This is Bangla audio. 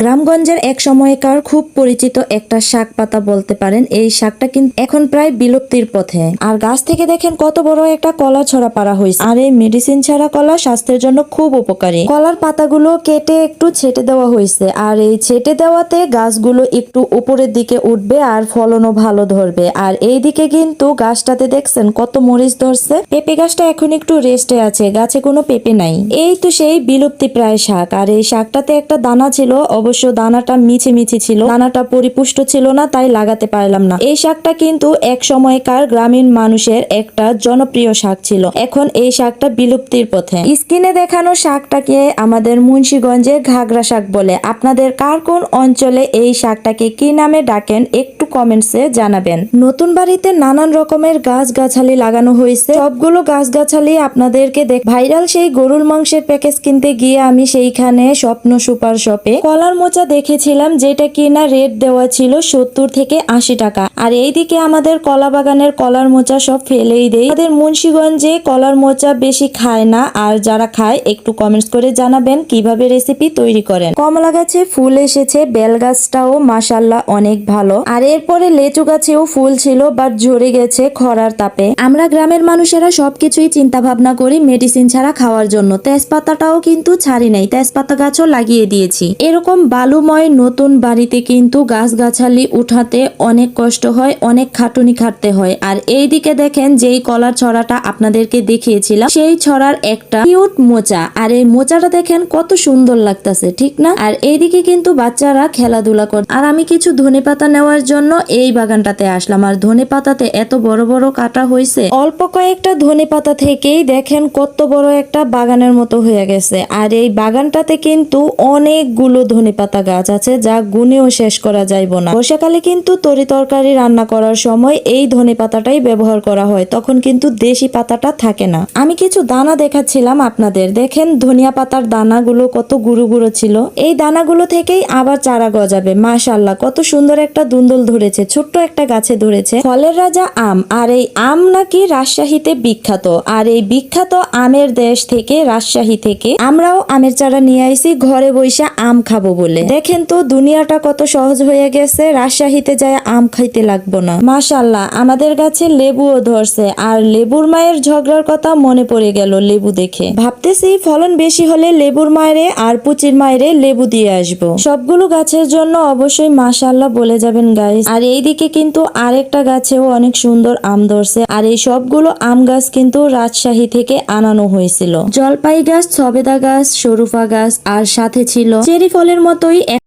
গ্রামগঞ্জের এক সময়কার খুব পরিচিত একটা শাক পাতা বলতে পারেন, এই শাকটা কিন্তু এখন প্রায় বিলুপ্তির পথে। আর গাছ থেকে দেখেন কত বড় একটা কলা ছড়া পারা হয়েছে আর এই মেডিসিন ছাড়া কলা স্বাস্থ্যের জন্য খুব উপকারী। কলার পাতাগুলো কেটে একটু ছেটে দেওয়া হয়েছে আর এই ছেটে দেওয়াতে গাছগুলো একটু উপরের দিকে উঠবে আর ফলনও ভালো ধরবে। আর এই দিকে কিন্তু গাছটাতে দেখছেন কত মরিচ ধরছে। পেঁপে গাছটা এখন একটু রেস্টে আছে, গাছে কোনো পেঁপে নাই। এই তো সেই বিলুপ্তি প্রায় শাক। আর এই শাকটাতে একটা দানা ছিল অবশ্য দানাটা মিছে মিছে ছিল, দানাটা পরিপুষ্ট ছিল না, তাই লাগাতে পারলাম না। এই শাকটা কিন্তু এক সময়কার গ্রামীণ মানুষের একটা জনপ্রিয় শাক ছিল। এখন এই শাকটা বিলুপ্তির পথে। স্ক্রিনে দেখানো শাকটাকে আমাদের মুন্সিগঞ্জে ঘাগরা শাক বলে। আপনাদের কার কোন অঞ্চলে এই শাকটাকে কি নামে ডাকেন, একটু কমেন্টসে জানাবেন। নতুন বাড়িতে নানান রকমের গাছ গাছালি লাগানো হয়েছে। সবগুলো গাছ গাছালি আপনাদেরকে দেখ ভাইরাল সেই গরুর মাংসের প্যাকেজ কিনতে গিয়ে আমি সেইখানে স্বপ্ন সুপার শপে কলার মোচা দেখেছিলাম যেটা কিনা রেট দেওয়া ছিল সত্তর থেকে আশি টাকা। আর এইদিকে আমাদের কলা বাগানের কলার মোচা সব ফেলেই দেয় আমাদের মুন্সিগঞ্জে কলার মোচা বেশি খায় না, আর যারা খায় একটু কমেন্টস করে জানাবেন কীভাবে রেসিপি তৈরি করেন। কমলা গাছে ফুল এসেছে, বেল গাছটাও মাসাল্লাহ অনেক ভালো। আর এরপরে লেচু গাছেও ফুল ছিল বাট ঝরে গেছে খরার তাপে। আমরা গ্রামের মানুষেরা সবকিছুই চিন্তা ভাবনা করি মেডিসিন ছাড়া খাওয়ার জন্য। তেজপাতাটাও কিন্তু ছাড়ি নাই, তেজপাতা গাছও লাগিয়ে দিয়েছি। এরকম বালুময় নতুন বাড়িতে কিন্তু গাছগাছালি উঠাতে অনেক কষ্ট হয়, অনেক খাটুনি খাটতে হয়। আর এই দিকে দেখেন যেই কলার ছড়াটা আপনাদেরকে দেখিয়েছিলাম, সেই ছড়ার একটা কিউট মোচা। আর এই মোচাটা দেখেন কত সুন্দর লাগতেছে, ঠিক না? আর এইদিকে কিন্তু বাচ্চারা খেলাধুলা করে আর আমি কিছু ধনে পাতা নেওয়ার জন্য এই বাগানটাতে আসলাম। আর ধনে পাতাতে এত বড় বড় কাটা হয়েছে অল্প কয়েকটা ধনে পাতা থেকেই দেখেন কত বড় একটা বাগানের মতো হয়ে গেছে। আর এই বাগানটাতে কিন্তু অনেকগুলো ধনে পাতা গাছ আছে যা গুনেও শেষ করা যাইব না। বর্ষাকালে কিন্তু তরি তরকারি রান্না করার সময় এই ধনে পাতাটাই ব্যবহার করা হয়, তখন কিন্তু দেশি পাতাটা থাকে না। আমি কিছু দানা দেখাচ্ছিলাম আপনাদের, দেখেন ধনিয়া পাতার দানাগুলো কত গুঁড়ো গুঁড়ো ছিল। এই দানাগুলো থেকেই আবার চারা গজাবে মাশাল্লাহ কত সুন্দর একটা দুন্দল ধরেছে, ছোট্ট একটা গাছে ধরেছে। ফলের রাজা আম, আর এই আম নাকি রাজশাহীতে বিখ্যাত, আর এই বিখ্যাত আমের দেশ থেকে রাজশাহী থেকে আমরাও আমের চারা নিয়ে আইছি, ঘরে বইসা আম খাব। বলে। দেখেন তো, দুনিয়াটা কত সহজ হয়ে গেছে, রাজশাহীতে যায় আম খাইতে লাগবো না। মাশাল্লাহ, আমাদের গাছে লেবুও ধরছে, আর লেবুর মায়ের ঝগড়ার কথা মনে পড়ে গেল লেবু দেখে। ভাবতেছি ফলন বেশি হলে লেবুর মায়েরে আর পুচির মায়েরে লেবু দিয়ে আসব। সবগুলো গাছের জন্য অবশ্যই মাশাল্লাহ বলে যাবেন গাইস আর এইদিকে কিন্তু আরেকটা গাছেও অনেক সুন্দর আম ধরছে, আর এই সবগুলো আম গাছ কিন্তু রাজশাহী থেকে আনানো হয়েছিল। জলপাই গাছ, সবেদা গাছ, সরুফা গাছ, আর সাথে ছিল চেরি ফলের মতোই